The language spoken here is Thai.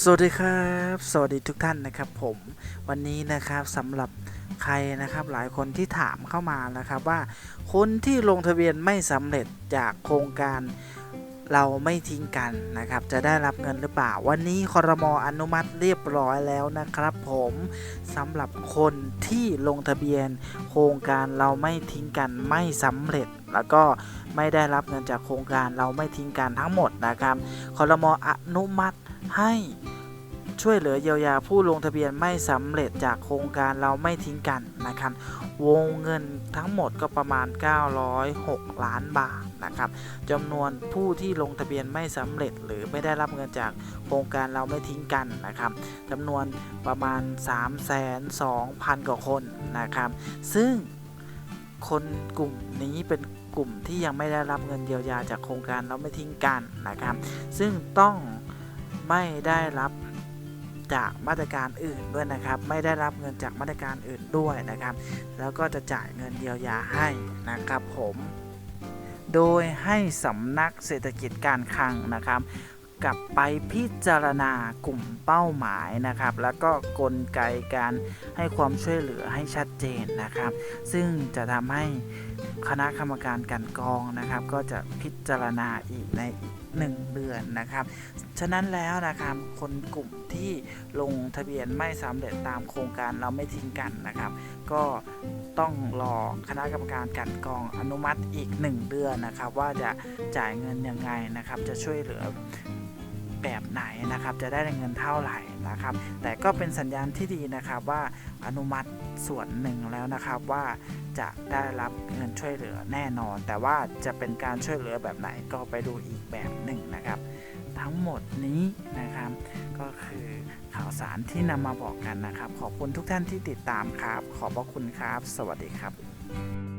สวัสดีครับ สวัสดีทุกท่านนะครับผมวันนี้นะครับสำหรับใครนะครับหลายคนที่ถามเข้ามานะครับว่าคนที่ลงทะเบียนไม่สำเร็จจากโครงการ เราไม่ทิ้งกันนะครับ จะได้รับเงินหรือเปล่า วันนี้คอรมออนุมัติเรียบร้อยแล้วนะครับผมสำหรับคนที่ลงทะเบียน โครงการเราไม่ทิ้งกันไม่สำเร็จ แล้วก็ไม่ได้รับเงินจากโครงการเราไม่ทิ้งกันทั้งหมดนะครับคอรมออนุมัติให้ ช่วยเหลือเยียวยาผู้ลงทะเบียนไม่สำเร็จจากโครงการเราไม่ทิ้งกันนะครับ วงเงินทั้งหมดก็ประมาณ 906 ล้านบาทนะครับจำนวนผู้ที่ลงทะเบียนไม่สำเร็จหรือไม่ได้รับเงินจากโครงการเราไม่ทิ้งกันนะครับจำนวนประมาณ3,200,000 กว่าคนนะครับ ซึ่งคนกลุ่มนี้เป็นกลุ่มที่ยังไม่ได้รับเงินเยียวยาจากโครงการเราไม่ทิ้งกันนะครับ ซึ่งต้องไม่ได้รับ จากมาตรการอื่นด้วยนะครับ ไม่ได้รับเงินจากมาตรการอื่นด้วยนะครับ แล้วก็จะจ่ายเงินเยียวยาให้นะครับผมโดยให้สำนักเศรษฐกิจการคลังนะครับ กลับไปพิจารณากลุ่มเป้าหมายนะครับ แล้วก็กลไกการให้ความช่วยเหลือให้ชัดเจนนะครับ ซึ่งจะทำให้คณะกรรมการกันกองนะครับ ก็จะพิจารณาอีกในอีก หนึ่งเดือนนะครับ ฉะนั้นแล้วนะครับคนกลุ่มที่ลงทะเบียนไม่สำเร็จตามโครงการเราไม่ทิ้งกันนะครับ ก็ต้องรอคณะกรรมการกันกองอนุมัติอีก 1 เดือนนะครับ ว่าจะจ่ายเงินยังไงนะครับ จะช่วยเหลือ แบบไหนนะครับจะได้เงินเท่าไหร่นะครับ แต่ก็เป็นสัญญาณที่ดีนะครับว่าอนุมัติส่วนหนึ่งแล้วนะครับว่าจะได้รับเงินช่วยเหลือแน่นอน แต่ว่าจะเป็นการช่วยเหลือแบบไหนก็ไปดูอีกแบบหนึ่งนะครับ ทั้งหมดนี้นะครับ ก็คือข่าวสารที่นำมาบอกกันนะครับ ขอบคุณทุกท่านที่ติดตามครับ ขอบพระคุณครับ สวัสดีครับ